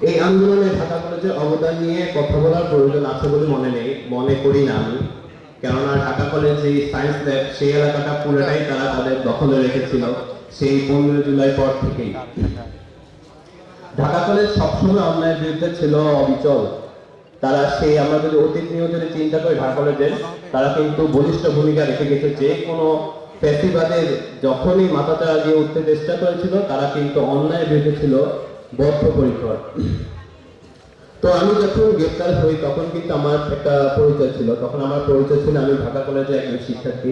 এই আন্দোলনে ঢাকা কলেজের অবদান নিয়ে কথা বলার প্রয়োজন আছে বলে মনে নেই, মনে করি না আমি। কেননা ঢাকা কলেজ এই সায়েন্স ল্যাব সেই এলাকাটা পুরোটাই তারা তাদের দখলে রেখেছিল, সেই পনেরো জুলাই পর থেকেই। ঢাকা কলেজ সবসময় অন্যায়ের বিরুদ্ধে ছিল অবিচল। তারা সেই, আমরা যদি অতীত নিয়েও যদি চিন্তা করি, ঢাকা কলেজের, তারা কিন্তু বলিষ্ঠ ভূমিকা রেখে গেছে। যে কোনো ফ্যাসিবাদের যখনই মাথাচাড়া দিয়ে উঠতে চেষ্টা করেছিল, তারা কিন্তু অন্যায়ের বিরুদ্ধে ছিল বদ্ধপরিকর। তো আমি যখন গ্রেপ্তার হই, তখন কিন্তু আমার একটা পরিচয় ছিল। তখন আমার পরিচয় ছিল, আমি ঢাকা কলেজের একজন শিক্ষার্থী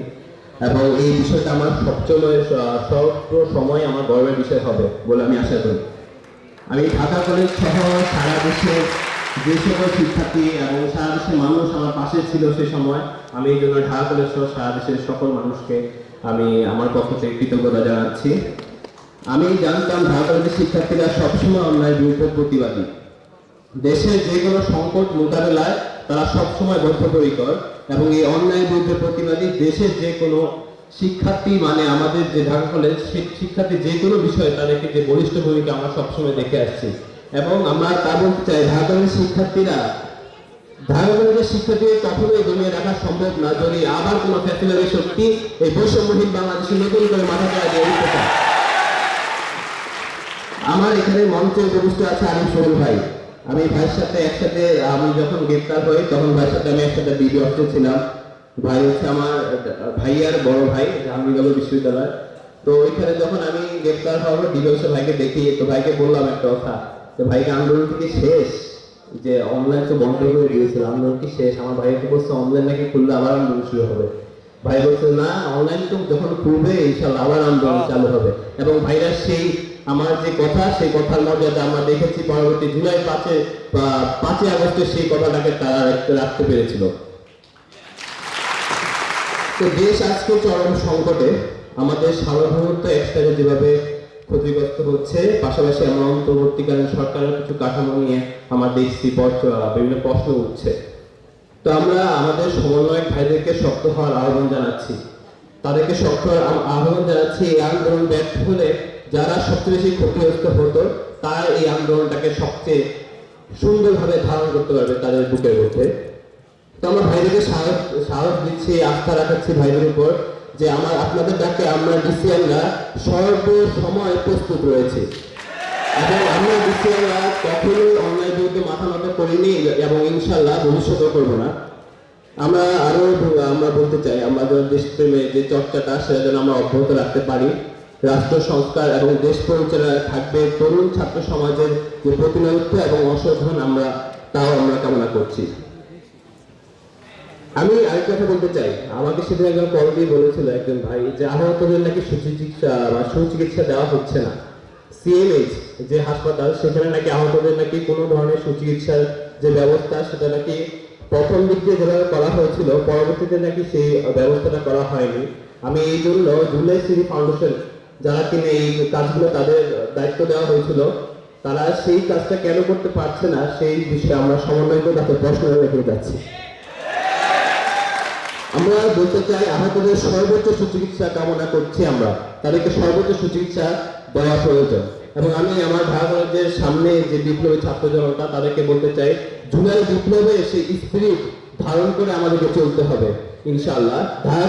এবং এই বিষয়টা আমার সবসময় সব সময় আমার গর্বের বিষয় হবে বলে আমি আশা করি। আমি ঢাকা কলেজ সহ সারা দেশের যে সকল শিক্ষার্থী এবং সারা দেশের মানুষ আমার পাশে ছিল সে সময়, আমি এই জন্য ঢাকা কলেজ সহ সারা দেশের সকল মানুষকে আমি আমার পক্ষ থেকে কৃতজ্ঞতা জানাচ্ছি। আমি জানতাম কলেজের শিক্ষার্থীরা সবসময় অন্যায়ের বিরুদ্ধে প্রতিবাদী। দেশের যে কোনো সংকট মোকাবেলায় তারা সবসময় বদ্ধপরিকর এবং এই অন্যায়ের বিরুদ্ধে প্রতিবাদী। দেশের যে কোনো শিক্ষার্থী মানে আমাদের যে ঢাকা কলেজ শিক্ষার্থী যে কোনো বিষয়ে তাদেরকে যে বলিষ্ঠ ভূমিকা আমরা সবসময় দেখে আসছি। এবং আমরা তা বলতে চাই, ঢাকা কলেজের শিক্ষার্থীরা, ঢাকা কলেজের শিক্ষার্থীদের কখনোই দমিয়ে রাখা সম্ভব না। যদি আবার কোনো ফ্যাসিলিটি শক্তি এই বৈষম্যহীন বাংলাদেশে নতুন করে মাথা চায় আমার এখানে মঞ্চে উপবিষ্ট আছে আরিফ সরুল ভাই। আমি ভাইয়ের সাথে একসাথে আমি যখন গ্রেপ্তার হই তখন ভাইয়ের সাথে আমি একসাথে বিডি অফিসে ছিলাম। ভাই হচ্ছে আমার ভাইয়ার বড় ভাই জাহাঙ্গীরনগর বিশ্ববিদ্যালয়। তো ওইখানে যখন আমি গ্রেপ্তার ডিবি অফিসে ভাইকে দেখি তো ভাইকে বললাম একটা কথা তো ভাইকে আন্দোলন থেকে শেষ যে অনলাইন তো বন্ধ করে দিয়েছিল আন্দোলন কি শেষ? আমার ভাইকে বলছে অনলাইন নাকি খুললে আবার আন্দোলন শুরু হবে? ভাই বলছে না অনলাইন তো যখন খুলবে ইনশাল্লাহ আবার আন্দোলন চালু হবে। এবং ভাইরা সেই আমার যে কথা, সেই কথার মর্যাদা আমরা দেখেছি, পরবর্তী জুলাই পাঁচে পাঁচই আগস্টে সেই কথাটাকে তারা রাখতে- পেরেছিল। তো দেশ আজকে চরম সংকটে, আমাদের সার্বভৌমত্ব একসাথে যেভাবে ক্ষতিগ্রস্ত হচ্ছে, পাশাপাশি আমরা অন্তর্বর্তীকালীন সরকারের কিছু কাঠামো নিয়ে আমার দেখছি পর- বিভিন্ন প্রশ্ন উঠছে। তো আমরা আমাদের সমন্বয়ক ভাইদেরকে শক্ত হওয়ার আহ্বান জানাচ্ছি। তাদেরকে শক্ত হওয়ার আহ্বান জানাচ্ছি, এই আন্দোলন ব্যর্থ হলে যারা সবচেয়ে বেশি ক্ষতিগ্রস্ত হতো, তারা এই আন্দোলনটাকে সবচেয়ে সুন্দরভাবে ধারণ করতে পারবে তাদের বুকের মধ্যে। তো আমরা ভাইদেরকে সাহস সাহস দিচ্ছি, আস্থা রাখাচ্ছি ভাইদের উপর যে আমার, আপনাদের ডাকে আমরা ডিসিএনরা সর্ব সময় প্রস্তুত রয়েছে। এবং আমরা ডিসিএনরা কখনোই অন্যায় বিরুদ্ধে মাথা নত করিনি এবং ইনশাল্লাহ ভবিষ্যতেও করব না। আমরা আরও আমরা বলতে চাই, আমাদের দেশপ্রেমে যে চর্চাটা, সেটা যেন আমরা অব্যাহত রাখতে পারি। রাষ্ট্র সংস্কার এবং দেশ পরিচালনায় থাকবে তরুণ ছাত্র সমাজের যে প্রতিনিধিত্ব এবং অংশগ্রহণ আমরা, তাও আমরা কামনা করছি। আমি আরেকটা কথা বলতে চাই। আমাকে সেদিন একজন কল দিয়ে বলেছিল, একজন ভাই, যে আহতদের নাকি সুচিকিৎসা বা সুচিকিৎসা দেওয়া হচ্ছে না। সিএমএইচ যে হাসপাতাল, সেখানে নাকি আহতদের নাকি কোনো ধরনের সুচিকিৎসার যে ব্যবস্থা, সেটা নাকি প্রথম দিক দিয়ে যেভাবে করা হয়েছিল, পরবর্তীতে নাকি সেই ব্যবস্থাটা করা হয়নি। আমি এই জন্য জুলাই সিরি ফাউন্ডেশন যারা কিনা এই কাজগুলো তাদের দায়িত্ব দেওয়া হয়েছিল, তারা সেই কাজটা কেন করতে পারছে না সেই বিষয়ে আমরা সমন্বয় করে তাদের প্রশ্ন রেখে যাচ্ছি। আমরা বলতে চাই আহতদের সর্বোচ্চ সুচিকিৎসা কামনা করছি আমরা। তাদেরকে সর্বোচ্চ সুচিকিৎসা দেওয়া প্রয়োজন। এবং আমি আমার কলেজের সামনে যে বিপ্লবী ছাত্র জনতা, তাদেরকে বলতে চাই, জুলাই বিপ্লবে সেই স্পিরিট ধারণ করে আমাদেরকে চলতে হবে, ইনশাআল্লাহ।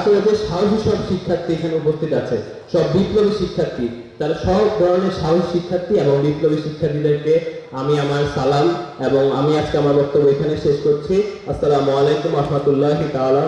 করে যে সাহসী সব শিক্ষার্থী এখানে উপস্থিত আছে, সব বিপ্লবী শিক্ষার্থী, তারা সব ধরনের সাহসী শিক্ষার্থী এবং বিপ্লবী শিক্ষার্থীদেরকে আমি আমার সালাম এবং আমি আজকে আমার বক্তব্য এখানে শেষ করছি। আসসালামু আলাইকুম আহমতুল্লাহ তাআলা